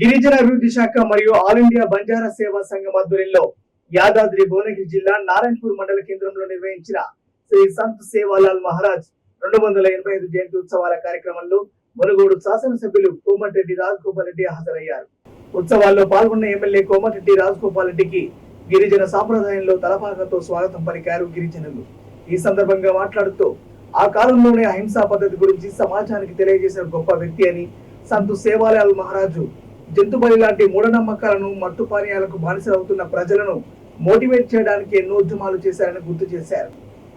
గిరిజన అభివృద్ధి శాఖ మరియు ఆల్ ఇండియా బంజారా సేవా సంఘం ఆధ్వర్యంలో యాదాద్రి భువనగిరి జిల్లా నారాయణపూర్ మండల కేంద్రంలో నిర్వహించిన శ్రీ సంత్ సేవాలాల్ మహారాజ్ రెండు వందల ఎనభై ఐదు జయంతి ఉత్సవాల కార్యక్రమంలో మునుగోడు శాసనసభ్యులు కోమటిరెడ్డి రాజగోపాల్ రెడ్డి హాజరయ్యారు. ఉత్సవాల్లో పాల్గొన్న ఎమ్మెల్యే కోమటిరెడ్డి రాజగోపాల్ రెడ్డికి గిరిజన సాంప్రదాయంలో తలపాకతో స్వాగతం పలికారు గిరిజనులు. ఈ సందర్భంగా మాట్లాడుతూ ఆ కాలంలోనే అహింసా పద్ధతి గురించి సమాజానికి తెలియజేసిన గొప్ప వ్యక్తి అని సంతు సేవాలాల్ మహారాజు జంతుబలి లాంటి మూఢనమ్మకాలను మత్తు పానీయాలకు బానిసలవుతున్న ప్రజలను మోటివేట్ చేయడానికి ఎన్నో ఉద్యమాలు చేశారని గుర్తు చేశారు.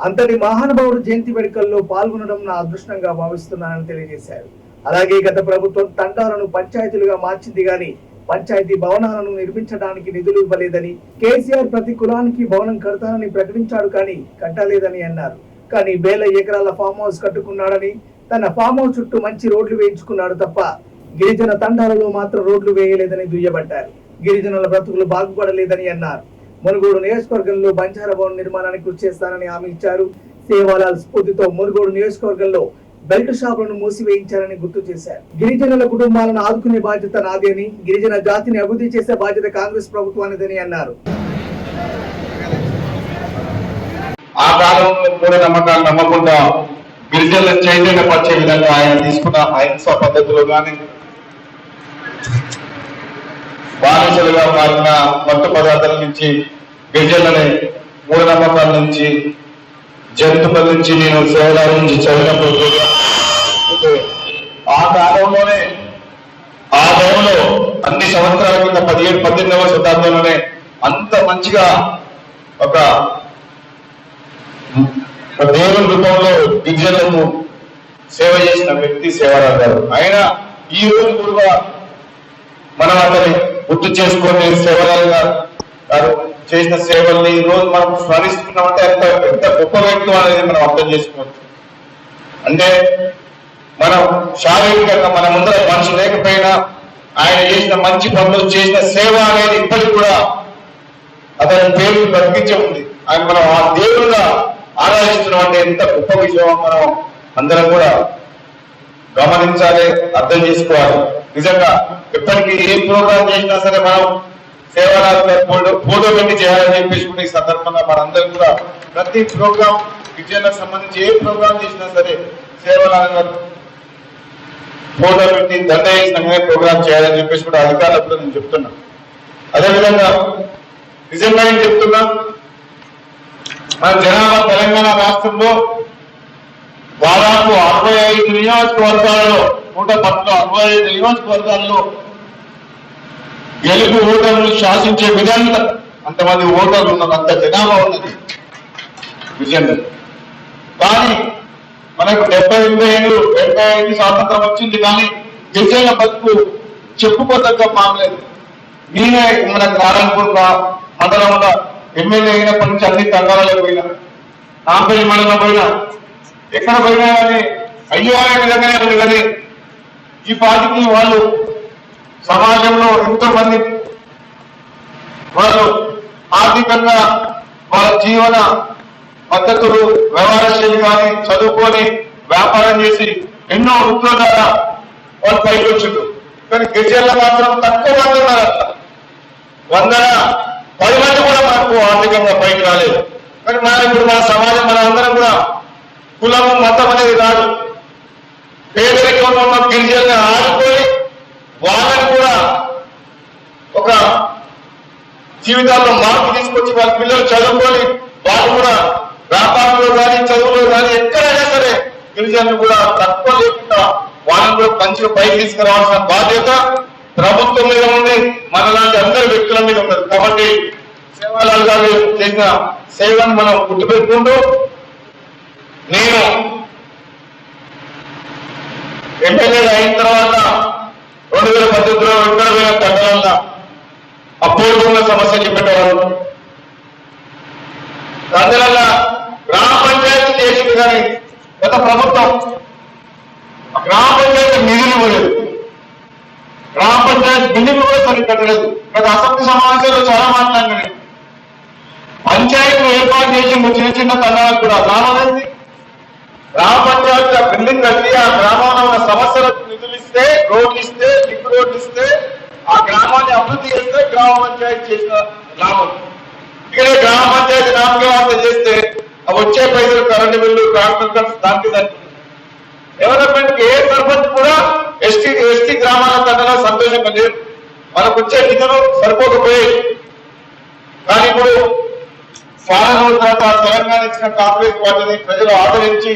అంతటి మహానుభావుడు జయంతి వేడుకల్లో పాల్గొనడం నా అదృష్టంగా భావిస్తున్నానని తెలియజేశారు. అలాగే గత ప్రభుత్వం తండాలను పంచాయతీలుగా మార్చింది గాని పంచాయతీ భవనాలను నిర్మించడానికి నిధులు ఇవ్వలేదని కేసీఆర్ ప్రతి కులానికి భవనం కడతానని ప్రకటించాడు కానీ కట్టలేదని అన్నారు. కానీ వేల ఎకరాల ఫామ్ హౌస్ కట్టుకున్నాడని తన ఫామ్ హౌస్ చుట్టూ మంచి రోడ్లు వేయించుకున్నాడు తప్ప గిరిజన తండాలలో మాత్రం రోడ్లు వేయలేదని దుయ్యబట్టారు. గిరిజనుల బ్రతుకులు బాగుపడలేదని అన్నారు. మునుగోడు నియోజకవర్గంలో బంజార భవన్ నిర్మాణానికి కృషి చేస్తానని హామీ ఇచ్చారు. సేవాలాల్ స్ఫూర్తితో మునుగోడు నియోజకవర్గంలో బెల్ట్ షాపులను మూసివేయించారని గుర్తు చేశారు. గిరిజనుల కుటుంబాలను ఆదుకునే బాధ్యత నాది అని గిరిజన జాతిని అభివృద్ధి చేసే బాధ్యత కాంగ్రెస్ ప్రభుత్వానిదని అన్నారు. ఆ కాలంలో కూడా నమ్మకాలు నమ్మకుండా గిరిజనుల చైతన్యపరిచే విధంగా ఆయన తీసుకున్న అహింస పద్ధతిలో కానీ బానిసలుగా మారిన మత్తు పదార్థాల నుంచి గిరిజనులని మూఢనమ్మకాల నుంచి జంతువుల నుంచి నేను సేవల నుంచి చదివినప్పుడు ఆ కాలంలోనే ఆ టైంలో అన్ని సంవత్సరాల కింద పదిహేడు పద్దెనిమిదవ శతాబ్దంలోనే అంత మంచిగా ఒక ఒక దేవుని రూపంలో గిరిజనులకు సేవ చేసిన వ్యక్తి సేవరాజు గారు. ఆయన ఈ రోజు కూడా మనం అతని గుర్తు చేసుకొని సేవరాజు చేసిన సేవల్ని ఈ రోజు మనం స్మరిస్తున్నామంటే ఎంత ఎంత గొప్ప వ్యక్తం అనేది మనం అర్థం చేసుకోవచ్చు. అంటే మనం శారీరకంగా మన ముందర మనిషి లేకపోయినా ఆయన చేసిన మంచి పనులు చేసిన సేవ అనేది ఇప్పటికి కూడా అతని పేరు బ్రతికించే ఉంది. ఆయన మనం ఆ దేవుడుగా ఆరాధిస్తున్నాం అంటే ఎంత గొప్ప విషయం మనం అందరం కూడా గమనించాలి అర్థం చేసుకోవాలి. నిజంగా ఎప్పటికీ ఏ ప్రోగ్రామ్ చేసినా సరే మనం సేవారాత్రి ఫోటో పెట్టి చేయాలని చెప్పేసి కూడా ఈ సందర్భంగా మనందరం కూడా ప్రతి ప్రోగ్రామ్ విజయాలకు సంబంధించి ఏ ప్రోగ్రామ్ చేసినా సరే సేవరాత్రి ఫోటో పెట్టి దండ వేసిన ప్రోగ్రామ్ చేయాలని చెప్పేసి కూడా అధికారులతో నేను చెప్తున్నా. అదేవిధంగా నిజంగా నేను చెప్తున్నా మన జనాభా తెలంగాణ రాష్ట్రంలో దాదాపు అరవై ఐదు నియోజకవర్గాల్లో నూట పట్ల అరవై ఐదు నియోజకవర్గాల్లో గెలుపు ఓటర్లు శాసించే విధంగా అంతమంది ఓటర్లు ఉన్నారు అంత జనాభా ఉన్నది. నిజంగా కానీ మనకు డెబ్బై ఎనిమిది ఏళ్ళు డెబ్బై ఐదు స్వాతంత్రం వచ్చింది కానీ గిరిజనుల బతుకు చెప్పుకోదగ్గ మానలేదు నేనే మన నారాయణపూర్ మండలంలో ఎమ్మెల్యే అయినప్పటి నుంచి అన్ని తంగాలలో పోయినా నాంపల్లి మండలం పోయినా ఎక్కడ పోయినా కానీ అయ్యో అనే విధంగానే కానీ ఈ పార్టీకి వాళ్ళు సమాజంలో ఎంతో మంది వాళ్ళు ఆర్థికంగా వాళ్ళ జీవన పద్ధతులు వ్యవహార శైలి కానీ చదువుకొని వ్యాపారం చేసి ఎన్నో వృత్తుల ద్వారా వాళ్ళు పైకి వచ్చిండ్రు కానీ గిరిజనులు మాత్రం తక్కువ మంది ఉన్నారు. వందల పది మంది కూడా మనకు ఆర్థికంగా పైకి రాలేదు. కానీ మన ఇప్పుడు మన సమాజం మన అందరం కూడా కులం మతం అనేది కాదు. పేదరికంలో ఉన్న గిరిజనులను ఆడుకొని వాళ్ళని కూడా ఒక జీవితాల్లో మార్పు తీసుకొచ్చి వాళ్ళ పిల్లలు చదువుకొని వాళ్ళు కూడా వ్యాపారంలో కానీ చదువులో కానీ ఎక్కడైనా సరే గిరిజనులు కూడా తక్కువ లేకుండా వాళ్ళని కూడా మంచిగా పైకి తీసుకురావాల్సిన బాధ్యత ప్రభుత్వం మీద ఉంది. మనలాంటి అందరి వ్యక్తుల మీద ఉన్నది. కాబట్టి సేవాలాల్ గారు చేసిన సేవను మనం గుర్తుపెట్టుకుంటూ నేను ఎమ్మెల్యే అయిన తర్వాత రెండు వేల పద్దెనిమిదిలో ఎక్కడ పోయిన కట్టడంలో అపోహ సమస్య చెప్పేటవారు అందువల్ల గ్రామ పంచాయతీ చేసింది కానీ గత ప్రభుత్వం గ్రామ పంచాయతీ నిధులు ఇవ్వలేదు. గ్రామ పంచాయతీ బిల్డింగ్ కూడా సరిగ్గా కట్టలేదు. గత అసెంబ్లీ సమావేశాల్లో చాలా మాట్లాడినాను పంచాయతీలు ఏర్పాటు చేసి చిన్న చిన్న తండాలకు కూడా గ్రామాలన్నీ గ్రామ పంచాయతీ బిల్డింగ్ కట్టి ఆ గ్రామంలో ఉన్న సమస్యలకు నిధులు ఇస్తే రోడ్లు ఇస్తే లింక్ రోడ్లు ఇస్తే ఆ గ్రామాన్ని అభివృద్ధి చేస్తే గ్రామ పంచాయతీ చేసిన లాభం ఇక్కడ గ్రామ పంచాయతీ నామకవాసం చేస్తే వచ్చే పైసలు కరెంటు బిల్లు ట్రాన్స్ఫర్ ఖర్చు దానికి డెవలప్మెంట్ ఏ సర్పంచ్ కూడా ఎస్టీ ఎస్టీ గ్రామాల కన్నా సంతోషంగా లేదు మనకు వచ్చే నిధులు సరిపోకపోయాయి కానీ ఇప్పుడు పాలన తర్వాత తెలంగాణ ఇచ్చిన కాంగ్రెస్ పార్టీని ప్రజలు ఆదరించి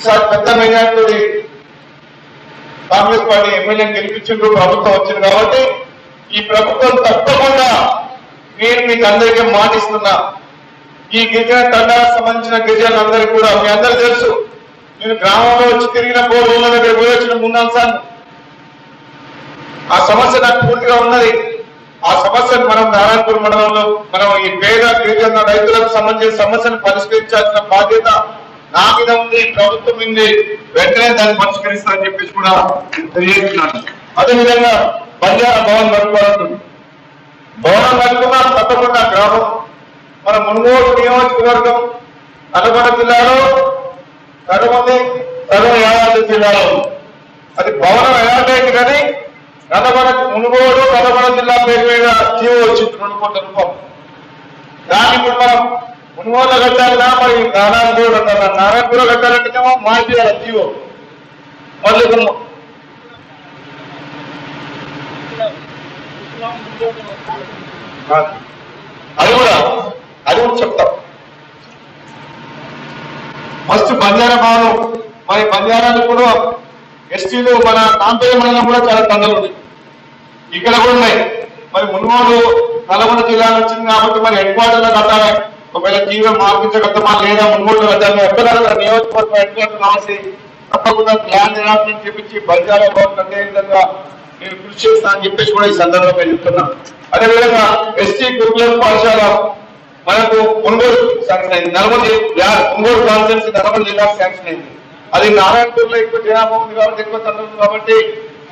ఈసారి పెద్ద మెజార్టీ కాంగ్రెస్ పార్టీ ఎమ్మెల్యే గెలిపించిండ్రు ప్రభుత్వం వచ్చింది కాబట్టి ఈ ప్రభుత్వం తప్పకుండా నేను మీకు అందరికీ మాటిస్తున్నా. ఈ గిరిజన తండాలకు సంబంధించిన గిరిజనులందరికీ కూడా మీ అందరూ తెలుసు. నేను గ్రామంలో వచ్చి తిరిగిన పోలీసుల దగ్గర పోయి వచ్చిన మూడు సార్లు ఆ సమస్య నాకు పూర్తిగా ఉన్నది. ఆ సమస్యను మనం నారాయణపూర్ మండలంలో మనం ఈ పేద గిరిజన రైతులకు సంబంధించిన సమస్యను పరిష్కరించాల్సిన బాధ్యత నా మీద ఉంది ప్రభుత్వం ఉంది. వెంటనే దాన్ని పరిష్కరిస్తారని చెప్పేసి కూడా తెలియజేస్తున్నాను. అదేవిధంగా బంజారా భవన్ కట్టుకోవాలంటుంది భవనం కట్టుకున్నా తప్పకుండా గ్రామం. మన మునుగోడు నియోజకవర్గం నల్గొండ జిల్లాలో సగం ఉంది సగం యాదాద్రి జిల్లాలో అది భవనం ఎలాంటి కానీ నల్లగొండ మునుగోడు నల్లగొండ జిల్లా పేరు మీద జీవో వచ్చింది. రెండు కోట్ల రూపాయలు. దాన్ని ఇప్పుడు మనం మునుగోలు కట్టాలన్నా మరి నారాయణపూర్ కట్టాలి. నారాయణపూర్ కట్టాలంటేనేమో మార్చేయాలి జీవో. మళ్ళీ అది కూడా అది కూడా చెప్తాం. ఫస్ట్ బంజారా భావం మరి బంజారాలు కూడా ఎస్టీలు మన కాంపేయ మండలం కూడా చాలా తండలు ఉంది ఇక్కడ కూడా ఉన్నాయి. మరి మున్మూడు నల్గొండ జిల్లా వచ్చింది కాబట్టి మరి హెడ్ క్వార్టర్లో కట్టాలి. ఒకవేళ తీవ్ర మార్పించగలమా లేదా మున్మూడు కట్టాలి ఎక్కడ నియోజకవర్గం హెడ్ క్వార్టర్ తప్పకుండా ప్లాన్ చేయాలని చెప్పించి బంజారా భవన్ కట్టే విధంగా నేను కృషి చేస్తా అని చెప్పేసి కూడా ఈ సందర్భంగా చెప్తున్నా. అదేవిధంగా ఎస్టీ గురుకుల పాఠశాల మనకు ఒంగోలు శాంక్షన్ అయింది. నల్గొండ ఒంగోలు కాన్ఫరెన్స్ నల్గొండ జిల్లాకు శాంక్షన్ అయింది. అది నారాయణపూర్లో ఎక్కువ జనాభా ఉంది కాబట్టి ఎక్కువ సందర్భం కాబట్టి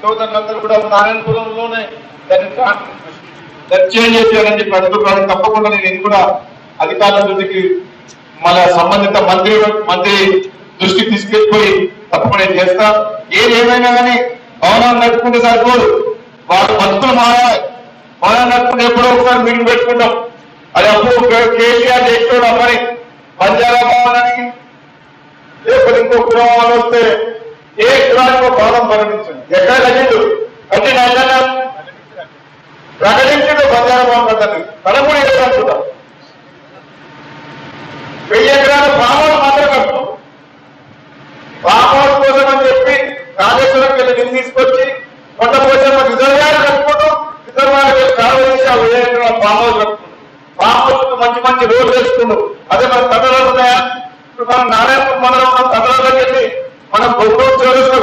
సోదరులందరూ కూడా నారాయణపురంలోనే దాన్ని దాన్ని చేంజ్ చేసేయాలని చెప్పి అడుగుతున్నాను తప్పకుండా నేను ఇది కూడా అధికారుల దృష్టికి మన సంబంధిత మంత్రి మంత్రి దృష్టికి తీసుకెళ్ళిపోయి తప్పకుండా చేస్తా. ఏది ఏమైనా కానీ భవనాలు నడుపుకుంటే సరిపోదు. వాళ్ళ బతుకులు మారాలి భవనాలు నడుపుకుంటే ఎప్పుడో ఒకసారి మీటింగ్ పెట్టుకుంటాం. అది అప్పుడు కేసీఆర్ చేసేవాడు అమ్మని. పంజాబ్ భవనానికి లేకపోతే ఇంకో కుటుంబాలు వస్తే ఏ కులానికి భవనం ప్రకటించండి? ఎక్కడ కట్టిండు? అంటే నాయన ప్రకటించడు బంజారా భవన్ కట్టండి కడపూడి అనుకుంటా వెయ్యి ఎకరాల ఫామ్ మాత్రం కట్టు ఫామ్ హౌస్ కోసం అని చెప్పి రాజేశ్వరం నిధి తీసుకొచ్చి కొండ కోసం రిజర్వాయర్ కట్టుకుంటూ రిజర్వాయర్ కాలువ చేసి ఆ ఫామ్ హౌస్ కట్టుకుంటాం. ఫామ్ హౌస్ మంచి మంచి రోడ్లు వేసుకున్నాం అదే మన కథలు ఉన్నాయా? ఇప్పుడు మనం నారాయణపూర్ మండలం కథలలోకి వెళ్ళి మనం బొగ్గు చోరేసిన